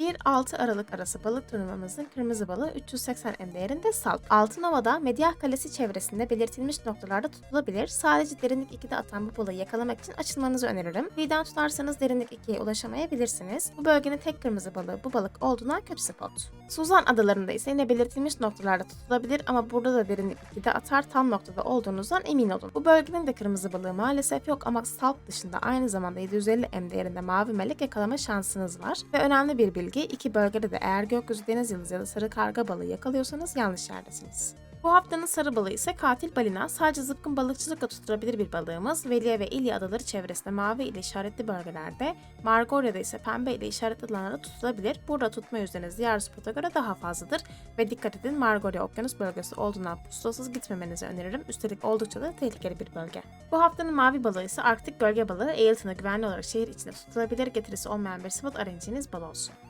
1-6 Aralık arası balık turnuvamızın kırmızı balığı 380 M değerinde salp. Altınova'da Medyah Kalesi çevresinde belirtilmiş noktalarda tutulabilir. Sadece derinlik 2'de atan bu balığı yakalamak için açılmanızı öneririm. Kıyıdan tutarsanız derinlik 2'ye ulaşamayabilirsiniz. Bu bölgenin tek kırmızı balığı bu balık olduğundan kötü spot. Suzan adalarında ise yine belirtilmiş noktalarda tutulabilir ama burada da derinlik 2'de atar tam noktada olduğunuzdan emin olun. Bu bölgenin de kırmızı balığı maalesef yok ama salp dışında aynı zamanda 750 M değerinde mavi melek yakalama şansınız var. Ve önemli bir bilgi iki bölgede de eğer gökyüzü deniz yıldızı ya da sarı karga balığı yakalıyorsanız yanlış yerdesiniz. Bu haftanın sarı balığı ise katil balina. Sadece zıpkın balıkçılıkla tutulabilir bir balığımız. Veliye ve İlya adaları çevresinde mavi ile işaretli bölgelerde, Margoria'da ise pembe ile işaretli alanlarda tutulabilir. Burada tutma yüzdeniz diğer spota göre daha fazladır. Ve dikkat edin Margoria okyanus bölgesi olduğundan pusulasız gitmemenizi öneririm. Üstelik oldukça da tehlikeli bir bölge. Bu haftanın mavi balığı ise Arktik bölge balığı. Eğilton'a güvenli olarak şehir içinde tutulabilir getirisi olmayan bir spot arayacağınız bal olsun.